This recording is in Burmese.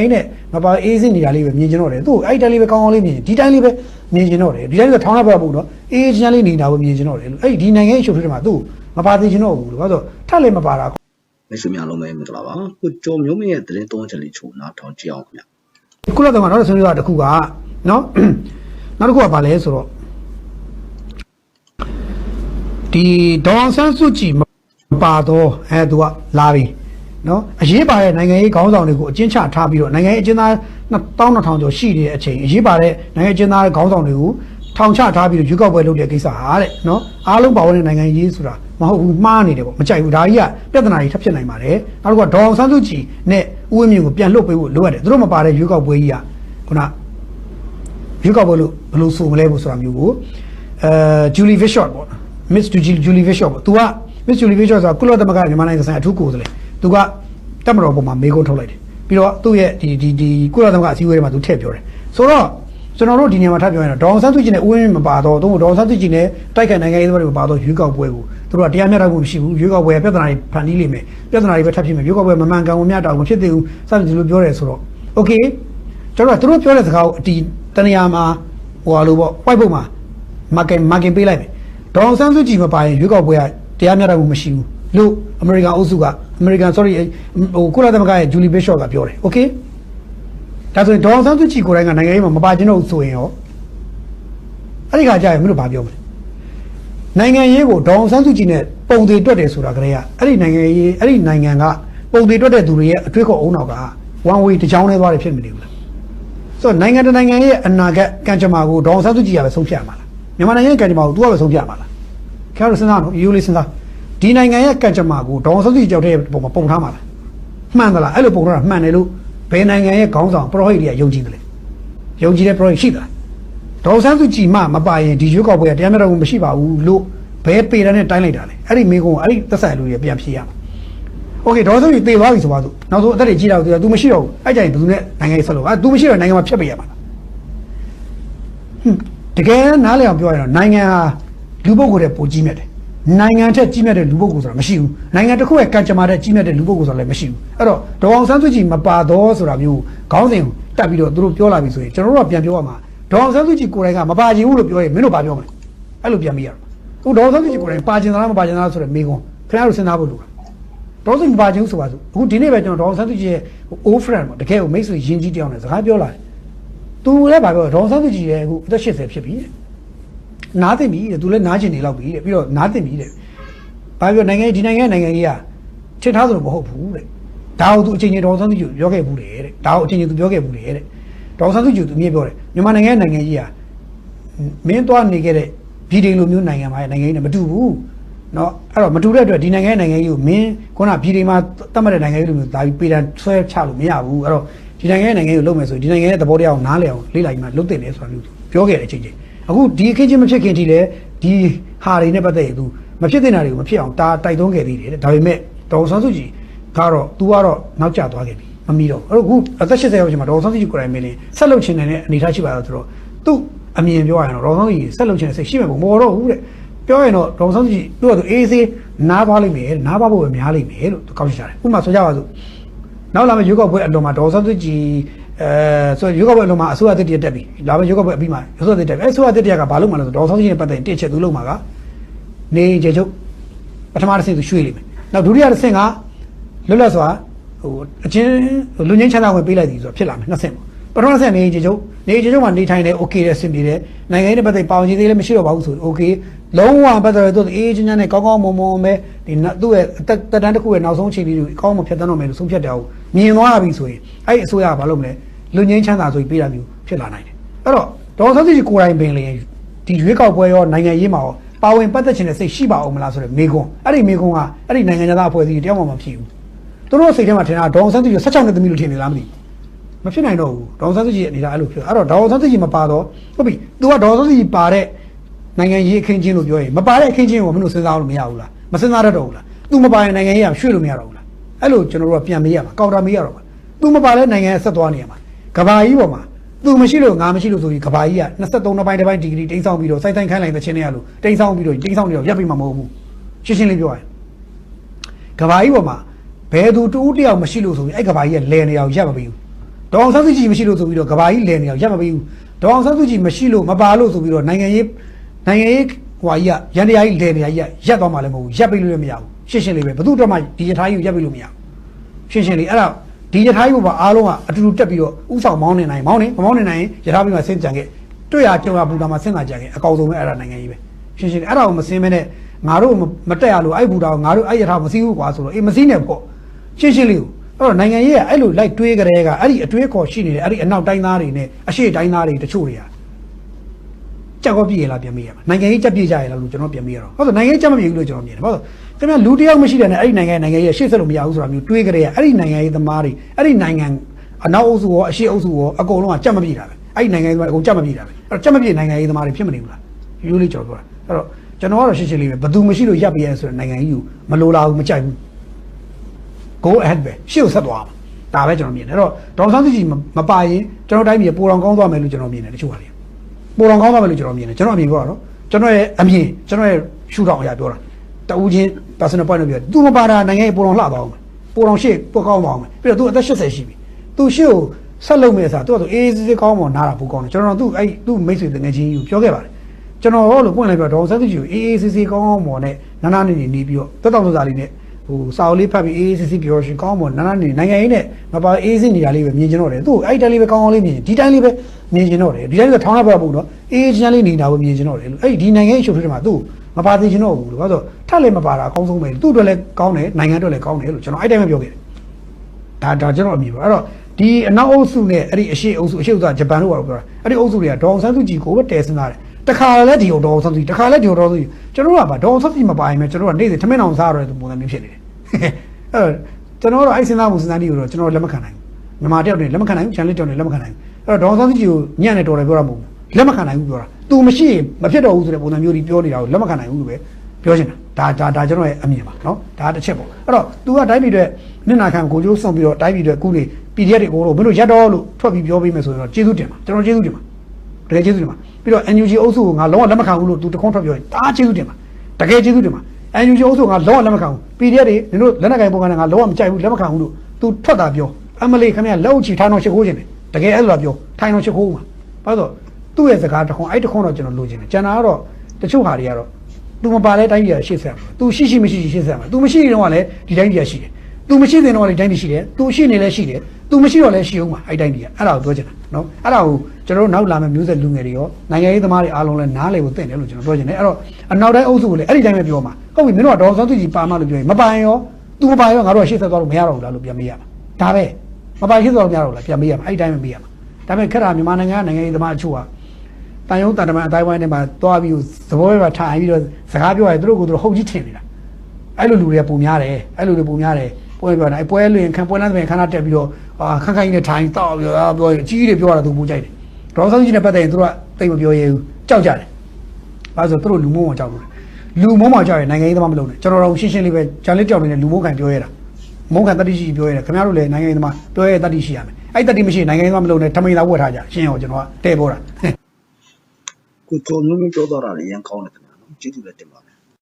အဲ့နဲ့မပါအေးစင်းနေတာလေးပဲမြင်ကျင်တော့တယ်သူ့အဲ့တိုင်းလေးပဲကောင်းကောင်းလေးမြင်ဒီတိုင်းလေးပဲမြင်ကျင်တော့တယ်ဒီတိုင်းကထောင်းလိုက်ပါဘူးနော်အေးချမ်းလေးနေတာကိုမြင်ကျင်တော့တယ်လို့အဲ့ဒီနိုင်ငံရဲ့အချုပ်ထဲမှာသူ့မပါသေးချင်တော့ဘူးလို့ဘာလို့ထက်လည်းမပါတာမိတ်ဆွေများလုံးပဲမင်္ဂလာပါကိုကျော်မျိုးမင်းရဲ့သတင်းသုံးချက်လေးချို့နားထောင်ကြည့်အောင်ခင်ဗျကုလသမဂ္ဂနောက်တစ်ဆွေးနွေးတာတစ်ခုကနော်နောက်တစ်ခုကဘာလဲဆိုတော့ဒီဒေါန်ဆန်းစုကြည်မပါတော့အဲသူကလာပြီ နော်အရေးပါတဲ့နိုင်ငံရေးခေါင်းဆောင်တွေကိုအကျဉ်းချထားပြီးတော့နိုင်ငံရေးအကျဉ်းသား1200ကျော်ရှိနေတဲ့အချိန်အရေးပါတဲ့နိုင်ငံရေးအကျဉ်းသားခေါင်းဆောင်တွေကိုထောင်ချထားပြီးတော့ရွေးကောက်ပွဲလုပ်တဲ့ကိစ္စဟာတဲ့နော်အားလုံးပါဝင်တဲ့နိုင်ငံရေးဆိုတာမဟုတ်ဘူးမှားနေတယ်ပေါ့မကြိုက်ဘူးဒါကြီးကပြဿနာကြီးထပ်ဖြစ်နိုင်ပါတယ်နောက်တစ်ခုကဒေါန်ဆန်းစုကြည်နဲ့ဦးဝင်းမြင့်ကိုပြန်လှုပ်ပေးဖို့လိုအပ်တယ်သူတို့မပါတဲ့ရွေးကောက်ပွဲကြီးကခုနရွေးကောက်ပွဲလို့ဘယ်လိုဆိုမလဲဘူးဆိုတာမျိုးကိုအဲဂျူလီဗစ်ရှော့ပေါ့ Miss Julie Bishop ပေါ့ तू က Miss Julie Bishop ဆိုတာကုလသမဂ္ဂမြန်မာနိုင်ငံဆိုင်အထူးကိုယ်စားလှယ် तू က တက်မတော်ပုံမှာမေးခွန်းထုတ်လိုက်တယ်ပြီးတော့သူ့ရဲ့ဒီဒီဒီကုလသမဂ္ဂအစည်းအဝေးတွေမှာ तू ထည့်ပြောတယ်ဆိုတော့ကျွန်တော်တို့ဒီနေရာမှာထပ်ပြောရင်တော့ဒေါအောင်ဆန်းစုကြည်နဲ့ဦးဝင်းမြင့်မပါတော့သူတို့ဒေါအောင်ဆန်းစုကြည်နဲ့တိုက်ခိုက်နိုင်ငံရေးသမားတွေမပါတော့ရွေးကောက်ပွဲကိုသူတို့ကတရားမျှတမှုမရှိဘူးရွေးကောက်ပွဲပြဿနာတွေဖန်တီးလိမ့်မယ်ပြဿနာတွေပဲထပ်ဖြစ်မယ်ရွေးကောက်ပွဲမမှန်ကန်ဘူးမျှတဘူးမဖြစ်သေးဘူးစသဖြင့်ဒီလိုပြောတယ်ဆိုတော့ okay ကျွန်တော်ကသူတို့ပြောတဲ့စကားကိုအတီတနေရာမှာဟိုဟာလိုပေါ့ white book မှာ market market ပေးလိုက်မယ်ဒေါအောင်ဆန်းစုကြည်မပါရင်ရွေးကောက်ပွဲကတရားမျှတမှုမရှိဘူး လို့အမေရိကန်အုပ်စုကအမေရိကန် sorry ဟိုကုလသမဂ္ဂရဲ့ Julie Bishop ကပြောတယ် okay ဒါဆိုရင်ဒေါအောင်ဆန်းစုကြည်ကိုယ်တိုင်ကနိုင်ငံရေးမှာမပါခြင်းတော့ဘူးဆိုရင်ရောအဲ့ဒီခါကျရင်မင်းတို့ဘာပြောမလဲနိုင်ငံရေးကိုဒေါအောင်ဆန်းစုကြည်နဲ့ပုံသေးတွက်တယ်ဆိုတာကလေးကအဲ့ဒီနိုင်ငံရေးအဲ့ဒီနိုင်ငံကပုံသေးတွက်တဲ့သူတွေရဲ့အထွေးခေါ်အုံနောက်က one way တစ်ချောင်းနဲ့သွားတယ်ဖြစ်မနေဘူးလားဆိုတော့နိုင်ငံတကာနိုင်ငံရဲ့အနာဂတ်ကံကြမ္မာကိုဒေါအောင်ဆန်းစုကြည်ကပဲဆုံးဖြတ်မှာလားမြန်မာနိုင်ငံရဲ့ကံကြမ္မာကို तू ကပဲဆုံးဖြတ်မှာလားခင်ဗျားတို့စဉ်းစားတော့ရိုးလေးစဉ်းစား ဒီနိုင်ငံရဲ့ကံကြမ္မာကိုဒေါအောင်ဆန်းစုကြည်ကြောက်တဲ့ပုံမှာပုံထားမှာလားမှန်သလားအဲ့လိုပုံထားတာမှန်တယ်လို့ဘယ်နိုင်ငံရဲ့ခေါင်းဆောင်ပရောဟိတ်တွေကယုံကြည်တယ်လေယုံကြည်တဲ့ပရောဟိတ်ရှိသလားဒေါအောင်ဆန်းစုကြည်မှမပါရင်ဒီရွေးကောက်ပွဲကတရားမျှတမှုမရှိပါဘူးလို့ဘယ်ပေတာနဲ့တိုင်းလိုက်တာလဲအဲ့ဒီမိကုန်းကအဲ့ဒီသက်ဆိုင်လူတွေပြန်ဖြေရမှာ โอเคဒေါ်စုကြီးတေသွားပြီဆိုပါစို့နောက်ဆုံးအသက်တွေကြီးတော့သူက तू မရှိတော့ဘူးအဲ့ကြရင်ဘယ်သူနဲ့နိုင်ငံရေးဆက်လို့အဲ तू မရှိတော့နိုင်ငံမှာဖြတ်ပေးရမှာလားဟွန်းတကယ်နားလည်အောင်ပြောရရင်တော့နိုင်ငံဟာလူပုဂ္ဂိုလ်တဲ့ပိုကြီးမြတ်တယ် နိုင်ငံထက်ကြီးမြတ်တဲ့လူပုဂ္ဂိုလ်ဆိုတာမရှိဘူးနိုင်ငံတစ်ခုရဲ့ကံကြမ္မာတဲ့ကြီးမြတ်တဲ့လူပုဂ္ဂိုလ်ဆိုတာလည်းမရှိဘူးအဲ့တော့ဒေါအောင်ဆန်းစုကြည်မပါတော့ဆိုတာမျိုးခေါင်းစဉ်ကိုတက်ပြီးတော့သူတို့ပြောလာပြီဆိုရင်ကျွန်တော်တို့ကပြန်ပြောရမှာဒေါအောင်ဆန်းစုကြည်ကိုယ်တိုင်ကမပါချင်ဘူးလို့ပြောရင်မင်းတို့ဘာပြောမလဲအဲ့လိုပြန်မိရတော့အခုဒေါအောင်ဆန်းစုကြည်ကိုယ်တိုင်ပါချင်သလားမပါချင်သလားဆိုတဲ့မေးခွန်းခင်ဗျားတို့စဉ်းစားဖို့လိုတာဒေါ်စင်မပါချင်းဆိုပါစို့အခုဒီနေ့ပဲကျွန်တော်ဒေါ်ဆန်းစုကြည်ရဲ့ old friend ပေါ့တကယ်ကိုမိတ်ဆွေရင်းကြီးတယောက်နဲ့စကားပြောလာတယ်သူလည်းဗာပြောဒေါ်ဆန်းစုကြည်ရဲ့အခုအသက်80ဖြစ်ပြီတဲ့ နားသိပြီတဲ့သူလည်းနားကျင်နေလောက်ပြီတဲ့ပြီးတော့နားသိပြီတဲ့ဘာပြောနိုင်ငံဒီနိုင်ငံနိုင်ငံကြီးကထင်ထားသလိုမဟုတ်ဘူးတဲ့ဒါကိုသူအချိန်ချင်းဒေါ်ဆန်းစုကြည်ပြောခဲ့ဘူးတယ်တဲ့ဒါကိုအချိန်ချင်းသူပြောခဲ့ဘူးတယ်တဲ့ဒေါ်ဆန်းစုကြည်သူအမြင်ပြောတယ်မြန်မာနိုင်ငံရဲ့နိုင်ငံကြီးကမင်းသွားနေခဲ့တဲ့ပြည်ဒေလိုမျိုးနိုင်ငံမှာနိုင်ငံကြီးနဲ့မတူဘူး เนาะအဲ့တော့မတူတဲ့အတွက်ဒီနိုင်ငံရဲ့နိုင်ငံရေးကိုမင်းခုနပြည်တွေမှာတတ်မှတ်တဲ့နိုင်ငံရေးလိုမျိုးဒါပြီးပေတံဆွဲချလို့မရဘူးအဲ့တော့ဒီနိုင်ငံရဲ့နိုင်ငံရေးကိုလုပ်မယ်ဆိုရင်ဒီနိုင်ငံရဲ့သဘောတရားကိုနားလည်အောင်လေ့လာပြီးမှလုပ်တင်တယ်ဆိုတာမျိုးပြောခဲ့တဲ့အချိန်ချင်း အခုဒီအခင်းချင်းမဖြစ်ခင်ထိလည်းဒီဟာတွေနဲ့ပတ်သက်ရင်သူမဖြစ်တဲ့နာတွေကိုမဖြစ်အောင်တားတိုက်တွန်းခဲ့သေးတယ်တဲ့ဒါပေမဲ့ဒေါ်ဆန်းစုကြည်ကတော့ तू ကတော့နောက်ကျသွားခဲ့ပြီမမီတော့ဘူးအဲ့တော့အခုအသက်80ရောက်ချိန်မှာဒေါ်ဆန်းစုကြည်ကိုယ်တိုင်မင်းလေးဆက်လုပ်ချင်တဲ့အနေအထားရှိပါတော့ဆိုတော့သူ့အမြင်ပြောရရင်တော့ဒေါ်ဆန်းစုကြည်ဆက်လုပ်ချင်တဲ့စိတ်ရှိမှာမဟုတ်တော့ဘူးတဲ့ပြောရင်တော့ဒေါ်ဆန်းစုကြည်သူ့ကသူအေးဆေးနားသွားလိမ့်မယ်နားပါဖို့ပဲများလိမ့်မယ်လို့သူကောက်ချက်ကြတယ်ဥပမာဆိုကြပါစို့နောက်လာမယ့်ရွေးကောက်ပွဲအလွန်မှာဒေါ်ဆန်းစုကြည် အဲဆိုရွေးကောက်ပွဲအလွန်မှာအစိုးရတစ်တရက်တက်ပြီလာမယ့်ရွေးကောက်ပွဲအပြီးမှာအစိုးရတစ်တက်ပြီအဲအစိုးရတစ်တရက်ကဘာလုပ်မှလဲဆိုဒေါ်ဆန်းစုကြည်နဲ့ပတ်သက်ရင်တစ်ချက်သူလုပ်မှာကနေကျေချုပ်ပထမတစ်ဆင့်သူရွှေ့လိမ့်မယ်နောက်ဒုတိယတစ်ဆင့်ကလွတ်လပ်စွာဟိုအချင်းလူငင်းချမ်းသာဝင်ပေးလိုက်သည်ဆိုတော့ဖြစ်လာမယ်နှစ်ဆင့်ပေါ့ ပထမဆက်နေကြကြုံနေကြကြုံမှာနေထိုင်နေ okay တဲ့ဆင်ပြေတယ်နိုင်ငံရေးနဲ့ပတ်သက်ပါဝင်ခြင်းသေးလည်းမရှိတော့ပါဘူးဆို okay လုံးဝပတ်သက်တော့အေးချင်းချင်းနဲ့ကောင်းကောင်းမွန်မွန်ပဲဒီသူ့ရဲ့အသက်တန်းတစ်ခုရဲ့နောက်ဆုံးချိန်လေးကိုအကောင်းမဖြတ်တန်းတော့မယ်လို့ဆုံးဖြတ်တယ်အောင်မြင်သွားပြီဆိုရင်အဲ့အစိုးရကဘာလုပ်မလဲလူငင်းချမ်းသာဆိုပြီးပေးတာမျိုးဖြစ်လာနိုင်တယ်အဲ့တော့ဒေါ်ဆန်းစုကြည်ကိုယ်တိုင်ပင်လေဒီရွေးကောက်ပွဲရောနိုင်ငံရေးမှာရောပါဝင်ပတ်သက်ခြင်းနဲ့စိတ်ရှိပါအောင်မလားဆိုတော့မေကွန်အဲ့ဒီမေကွန်ကအဲ့ဒီနိုင်ငံသားအဖွဲ့အစည်းတယောက်မှမဖြစ်ဘူးသူတို့စိတ်ထဲမှာထင်တာဒေါ်ဆန်းစုကြည်16နှစ်သမီးလို့ထင်နေလားမသိဘူး မဖြစ်နိုင်တော့ဘူးဒေါ်ဆန်းစုကြည်အနေနဲ့အဲ့လိုဖြစ်အဲ့တော့ဒေါ်ဆန်းစုကြည်မပါတော့ဟုတ်ပြီ तू ကဒေါ်ဆန်းစုကြည်ပါတဲ့ နိုင်ငံရေးအခင်းချင်းလို့ပြောရင်မပါတဲ့အခင်းချင်းကိုမင်းတို့စဉ်းစားလို့မရဘူးလားမစဉ်းစားတတ်တော့ဘူးလား။ तू မပါရင်နိုင်ငံရေးကရွှေ့လို့မရတော့ဘူးလား။အဲ့လိုကျွန်တော်တို့ကပြန်မေးရမှာကောက်တာမေးရတော့မှာ။ तू မပါတဲ့နိုင်ငံဆက်သွားနေရမှာ။ကဘာကြီးပေါ်မှာ तू မရှိလို့ငါမရှိလို့ဆိုပြီးကဘာကြီးက23နှစ်ပိုင်းတစ်ပိုင်းဒီဂရီတိန်းဆောင်ပြီးတော့စိုက်ဆိုင်ခိုင်းလိုက်တဲ့ချင်းတွေကလို့တိန်းဆောင်ပြီးတော့တိန်းဆောင်နေတော့ရပ်ပြီးမှမဟုတ်ဘူး။ရှင်းရှင်းလေးပြောရရင်ကဘာကြီးပေါ်မှာဘယ်သူတူးတယောက်မရှိလို့ဆိုပြီးအဲ့ကဘာကြီးကလဲနေအောင်ရပ်မပြီးဘူး။ ဒေါအောင်ဆန်းစုကြည်မရှိလို့ဆိုပြီးတော့ကဘာကြီးလဲနေအောင်ရပ်မပေးဘူးဒေါအောင်ဆန်းစုကြည်မရှိလို့မပါလို့ဆိုပြီးတော့နိုင်ငံရေးနိုင်ငံရေးဟွာကြီးကရန်တရားကြီးလဲနေရကြီးကရပ်သွားမှလည်းမဟုတ်ဘူးရပ်ပေးလို့လည်းမရဘူးရှင်းရှင်းလေးပဲဘယ်သူတော့မှဒီရထားကြီးကိုရပ်ပေးလို့မရဘူးရှင်းရှင်းလေးအဲ့ဒါဒီရထားကြီးကအားလုံးကအတူတူတက်ပြီးတော့ဥဆောင်မောင်းနေနိုင်မောင်းနေမမောင်းနေနိုင်ရင်ရထားပြီးမှဆင်းကြံခဲ့တွေ့ရကြုံရဘူတာမှာဆင်းလာကြခဲ့အကောင်ဆုံးပဲအဲ့ဒါနိုင်ငံကြီးပဲရှင်းရှင်းလေးအဲ့ဒါကိုမဆင်းမဲနဲ့ငါတို့မတက်ရလို့အဲ့ဘူတာကိုငါတို့အဲ့ရထားမစည်းဘူးကွာဆိုတော့အေးမစည်းနဲ့ပေါ့ရှင်းရှင်းလေးကို အဲ့တော့နိုင်ငံရေးကအဲ့လိုလိုက်တွေးကြတဲ့ကအဲ့ဒီအတွေးခေါ်ရှိနေတဲ့အဲ့ဒီအနောက်တိုင်းသားတွေနဲ့အရှေ့တိုင်းသားတွေတချို့တွေကကြောက်ကောပြည့်ရလားပြန်မေးရမှာနိုင်ငံရေးကြက်ပြည့်ကြရလားလို့ကျွန်တော်ပြန်မေးရတော့ဟုတ်ဆိုနိုင်ငံရေးကြက်မပြည့်ဘူးလို့ကျွန်တော်မြင်တယ်ဟုတ်ဆိုခင်ဗျာလူတစ်ယောက်မရှိတဲ့နဲ့အဲ့ဒီနိုင်ငံနိုင်ငံရေးရှေ့ဆက်လို့မရဘူးဆိုတာမျိုးတွေးကြတဲ့ကအဲ့ဒီနိုင်ငံရေးသမားတွေအဲ့ဒီနိုင်ငံအနောက်အုပ်စုရောအရှေ့အုပ်စုရောအကုန်လုံးကကြက်မပြည့်တာပဲအဲ့ဒီနိုင်ငံရေးသမားအကုန်ကြက်မပြည့်တာပဲအဲ့တော့ကြက်မပြည့်နိုင်ငံရေးသမားတွေဖြစ်မနေဘူးလားရိုးလေးကျွန်တော်ပြောတာအဲ့တော့ကျွန်တော်ကတော့ရှင်းရှင်းလေးပဲဘသူမရှိလို့ရပ်ပြရဲဆိုတဲ့နိုင်ငံကြီးကိုမလိုလားဘူးမကြိုက်ဘူး go ahead ပဲရှေ့ကိုဆက်သွားမှာဒါပဲကျွန်တော်မြင်တယ်အဲ့တော့ဒေါက်တာဆန်းစုကြည်မမပါရင်ကျွန်တော်တိုင်းပြည်ပိုတော်ကောင်းသွားမယ်လို့ကျွန်တော်မြင်တယ်တချို့ဟာတွေပိုတော်ကောင်းသွားမယ်လို့ကျွန်တော်မြင်တယ်ကျွန်တော်အမြင်ပြောတာနော်ကျွန်တော်ရဲ့အမြင်ကျွန်တော်ရဲ့ရှုထောင့်အရာပြောတာတဦးချင်း personal point of view သူမပါတာနိုင်ငံရေးပိုတော်လှသွားအောင်မယ်ပိုတော်ရှေ့ပိုကောင်းသွားအောင်မယ်ပြီးတော့သူအသက်80ရှိပြီသူရှေ့ကိုဆက်လုပ်မယ်ဆိုတာသူကသူအေးအေးဆေးဆေးကောင်းမှနားတာပိုကောင်းတယ်ကျွန်တော်တို့သူအဲ့သူမိတ်ဆွေတငယ်ချင်းကြီးကိုပြောခဲ့ပါတယ်ကျွန်တော်ဟောလို့ပွင့်လိုက်ပြဒေါက်တာဆန်းစုကြည်ကိုအေးအေးဆေးဆေးကောင်းကောင်းမော်နဲ့နာနာနေနေနေပြီးတော့တက်တောက်စားလေးနဲ့ ဟိုစာအုပ်လေးဖတ်ပြီးအေးအေးဆေးဆေးပြောရှင်ကောင်းမွန်နာနာနေနိုင်ငံရေးနဲ့မပါအေးဆေးနေတာလေးပဲမြင်ကျင်တော့တယ်သူ့အဲ့တိုင်းလေးပဲကောင်းကောင်းလေးမြင်ဒီတိုင်းလေးပဲမြင်ကျင်တော့တယ်ဒီတိုင်းကထောင်းရပါဘူးတော့အေးအေးချမ်းလေးနေတာကိုမြင်ကျင်တော့တယ်လို့အဲ့ဒီနိုင်ငံရေးအချုပ်ထဲမှာသူ့မပါသေးချင်တော့ဘူးလို့ဘာလို့ထက်လည်းမပါတာအကောင်းဆုံးပဲသူ့အတွက်လည်းကောင်းတယ်နိုင်ငံအတွက်လည်းကောင်းတယ်လို့ကျွန်တော်အဲ့တိုင်းပဲပြောခဲ့တယ်ဒါဒါကျွန်တော်အမြင်ပါအဲ့တော့ဒီအနောက်အုပ်စုနဲ့အဲ့ဒီအရှေ့အုပ်စုအရှေ့အုပ်စုကဂျပန်တို့ကတော့ပြောတာအဲ့ဒီအုပ်စုတွေကဒေါအောင်ဆန်းစုကြည်ကိုပဲတဲစင်သားတယ် တခါလည်းဒီဒေါအောင်ဆန်းစုကြည်တခါလည်းဒီဒေါအောင်ဆန်းစုကြည်ကျွန်တော်တို့ကဗာဒေါအောင်ဆန်းစုကြည်မပါရင်ပဲကျွန်တော်တို့ကနေ့စဉ်ထမင်းအောင်စားရတဲ့ပုံစံမျိုးဖြစ်နေတယ်အဲ့တော့ကျွန်တော်တို့အဲ့စဉ်းစားမှုစဉ်းစားနည်းကိုတော့ကျွန်တော်လက်မခံနိုင်ဘူးမြန်မာတယောက်နဲ့လက်မခံနိုင်ဘူးချန်လေးတယောက်နဲ့လက်မခံနိုင်ဘူးအဲ့တော့ဒေါအောင်ဆန်းစုကြည်ကိုညံ့နေတော်တယ်ပြောတာမဟုတ်ဘူးလက်မခံနိုင်ဘူးပြောတာ तू မရှိရင်မဖြစ်တော့ဘူးဆိုတဲ့ပုံစံမျိုးကြီးပြောနေတာကိုလက်မခံနိုင်ဘူးလို့ပဲပြောချင်တာဒါဒါဒါကျွန်တော်ရဲ့အမြင်ပါနော်ဒါတစ်ချက်ပေါ့အဲ့တော့ तू ကတိုင်းပြည်အတွက်နင့်နာခံကိုကျိုးဆုံးပြီးတော့တိုင်းပြည်အတွက်ကုနေ PDF တွေကိုတော့မင်းတို့ရက်တော့လို့ထွက်ပြီးပြောပေးမယ်ဆိုရင်တော့ကျေးဇူးတင်ပါကျွန်တော်ကျေးဇူးတင်ပါ တကယ်ကျေးဇူးတင်ပါပြီးတော့ NUG အုပ်စုကိုငါလုံးဝလက်မခံဘူးလို့ तू တခွန်းထွက်ပြောရင်ဒါကျေးဇူးတင်ပါတကယ်ကျေးဇူးတင်ပါ NUG အုပ်စုကငါလုံးဝလက်မခံဘူး PDF တွေနင်တို့လက်နက်ကင်ပုံကငါလုံးဝမကြိုက်ဘူးလက်မခံဘူးလို့ तू ထွက်တာပြောအမလေးခင်ဗျလက်အုပ်ချီထိုင်တော့ရှ िख ိုးခြင်းတယ်တကယ်အဲ့လိုပြောထိုင်တော့ရှ िख ိုးမှာဘာလို့သူ့ရဲ့စကားတစ်ခွန်းအဲ့တစ်ခွန်းတော့ကျွန်တော်လိုချင်တယ်ကျန်တာကတော့တချို့ဟာတွေကတော့ तू မပါလဲတိုင်းပြည်ရရှေ့ဆက်မှာ तू ရှိရှိမရှိရှိရှေ့ဆက်မှာ तू မရှိရင်တော့လည်းဒီတိုင်းပြည်ရရှိတယ် သူမရှိသေးတော့လည်းတိုင်းပြည်ရှိတယ်သူရှိနေလည်းရှိတယ်သူမရှိတော့လည်းရှိအောင်ပါအဲ့တိုင်းပြည်ကအဲ့ဒါကိုပြောချင်တာနော်အဲ့ဒါကိုကျွန်တော်တို့နောက်လာမယ့်မျိုးဆက်လူငယ်တွေရောနိုင်ငံရေးသမားတွေအားလုံးလည်းနားလည်ဖို့သင့်တယ်လို့ကျွန်တော်ပြောချင်တယ်အဲ့တော့အနောက်တိုင်းအုပ်စုကိုလည်းအဲ့ဒီတိုင်းပဲပြောမှာဟုတ်ပြီမင်းတို့ကဒေါ်စောသူကြီးပါမလို့ပြောရင်မပိုင်ရောသူမပိုင်ရောငါတို့ကရှေ့ဆက်သွားလို့မရတော့ဘူးလားလို့ပြန်မေးရမှာဒါပဲမပိုင်ရှေ့ဆက်သွားလို့မရတော့ဘူးလားပြန်မေးရမှာအဲ့ဒီတိုင်းပဲမေးရမှာဒါပေမဲ့ခက်တာမြန်မာနိုင်ငံကနိုင်ငံရေးသမားအချို့ကတန်ယုံတန်တမန်အတိုင်းဝိုင်းထဲမှာသွားပြီးသဘောပဲထိုင်ပြီးတော့စကားပြောရတယ်သူတို့ကသူတို့ဟုတ်ကြီးထင်နေတာအဲ့လိုလူတွေကပုံများတယ်အဲ့လိုတွေပုံများတယ် ပွဲပြောတာအဲ့ပွဲလွင်ခံပွဲလမ်းသမီးခဏတက်ပြီးတော့အာခန်းခိုင်းနဲ့ထိုင်တောက်ပြီးတော့ပြောအကြီးကြီးတွေပြောတာသူပူကြိုက်တယ်ဒေါ်ဆောင်ကြီးနဲ့ပတ်သက်ရင်သူတို့ကတိတ်မပြောရဘူးကြောက်ကြတယ်ဘာလို့ဆိုသူတို့လူမိုးမှကြောက်လို့လူမိုးမှကြောက်ရင်နိုင်ငံရေးသမားမလုပ်နဲ့ကျွန်တော်တို့ရှင်းရှင်းလေးပဲဂျန်လေးကြောက်နေတဲ့လူမိုးခံပြောရတာမုန်းခံတတိရှိပြောရတယ်ခင်ဗျားတို့လည်းနိုင်ငံရေးသမားပြောရတတိရှိရမယ်အဲ့တတိမရှိရင်နိုင်ငံရေးသမားမလုပ်နဲ့ထမိန်သာဝတ်ထားကြရှင်းအောင်ကျွန်တော်ကတဲ့ပေါ်တာကိုကျော်မျိုးမျိုးပြောတော့တာလည်းရန်ကောင်းတယ်ခင်ဗျာနော်ကျေးဇူးလည်းတင်ပါ